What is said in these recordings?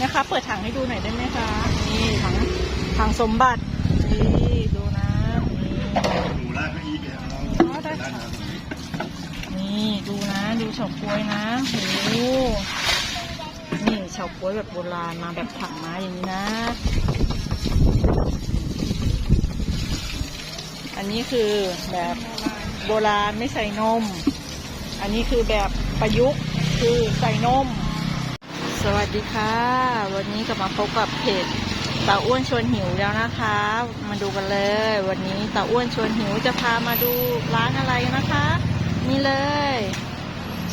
นะคะ เปิดถังให้ดูหน่อยได้ไหมคะ นี่ถังถังสมบัติ นี่ดูนะนี่หมูลากไม่อีกเนี่ยเราอ๋อได้ค่ะนี่ดูนะ ดูเฉาก๊วยนะโอ้โหนี่เฉาก๊วยแบบโบราณมาแบบถังม้อย่างนี้นะ อันนี้คือแบบโบราณไม่ใส่นม อันนี้คือแบบประยุกต์คือใส่นม สวัสดีค่ะ วันนี้กลับมาพบกับเพจตาอ้วนชวนหิวแล้วนะคะ มาดูกันเลย วันนี้ตาอ้วนชวนหิวจะพามาดูร้านอะไรนะคะ นี่เลย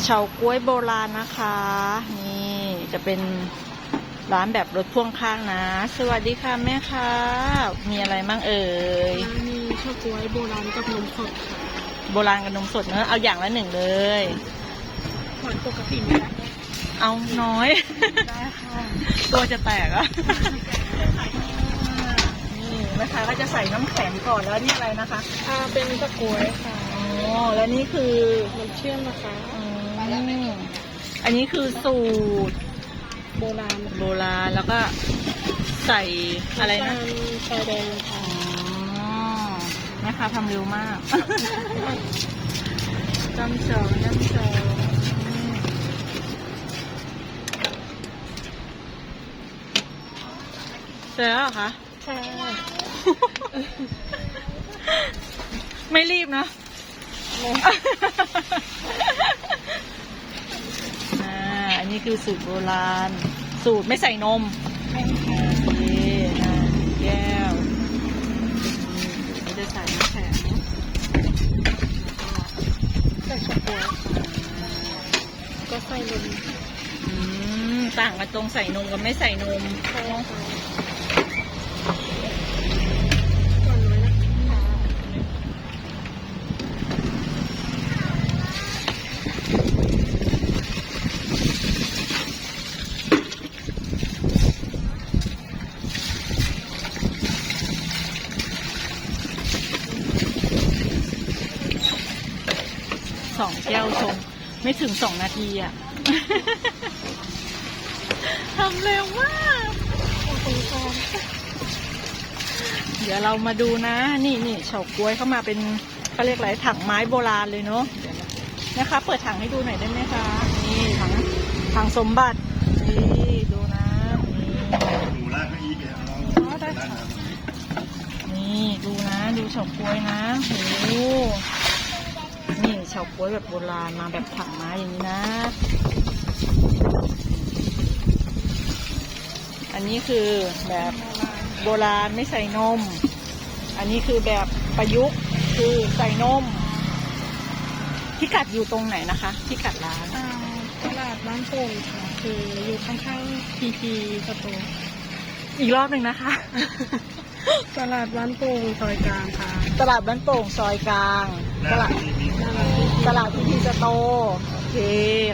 เฉาก๊วยโบราณนะคะ นี่จะเป็นร้านแบบรถพ่วงข้างนะ สวัสดีค่ะแม่ค่ะมีอะไรมั่งเอ่ยร้านมีเฉาก๊วยโบราณกับนมสดค่ะโบราณกับนมสดเนอะเอาอย่างละหนึ่งเลยหวานปกติไม่ได้ เอาน้อยได้ค่ะตัวจะแตกอะนี่แม่ค้าก็จะใส่น้ำแข็งก่อนแล้วนี่อะไรนะคะอ่าเป็นเฉาก๊วยค่ะอ๋อแล้วนี่คือน้ำเชื่อมนะคะอืมอันนี้คือสูตรโบราณโบราณแล้วก็ใส่อะไรนะำตาลชายแดงค่ะ อ๋อแม่ค้าทำเร็วมาก จำเจอจำเจอ เสร็จแล้วเหรอคะ ใช่ ไม่รีบนะอ่าอันนี้คือสูตรโบราณ สูตรไม่ใส่นมไม่ค่ะโอเคนะแก้วนี่ไม่ได้ใส่น้ำแข็งใส่เฉาก๊วยก็ใส่นมอืมต่างกันตรงใส่นมกับไม่ใส่นม ใช่ค่ะก่อนน้อยนะคะ สองแก้วชงไม่ถึงสองนาทีอะทำเร็วมากขอบคุณค่ะเดี๋ยวเรามาดูนะ นี่นี่เฉาก๊วยเข้ามาเป็นเขาเรียกอะไรถังไม้โบราณเลยเนาะนะคะ เปิดถังให้ดูหน่อยได้ไหมคะ นี่ถังถังสมบัตินี่ดูนะนี่หมูลากไม่อีกเนี่ยเราอ๋อได้ค่ะนี่ดูนะ ดูเฉาก๊วยนะโอ้ เฉาก๊วยแบบโบราณมาแบบถังไม้อย่างนี้นะ อันนี้คือแบบโบราณไม่ใส่นม อันนี้คือแบบประยุกต์คือใส่นมพิกัดอยู่ตรงไหนนะคะพิกัดร้านอ่าตลาดบ้านโป่งค่ะคืออยู่ข้างๆพีพีสโตร์อีกรอบหนึ่งนะคะ ตลาดบ้านโป่งซอยกลางค่ะ ตลาดบ้านโป่งซอยกลาง ตลาดตลาดพีพีตลาดพีพีสโตร์โอเค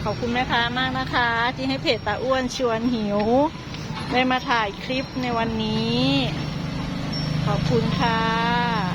ขอบคุณแม่ค้ามากนะคะ ที่ให้เพจตาอ้วนชวนหิว ได้มาถ่ายคลิปในวันนี้ ขอบคุณค่ะ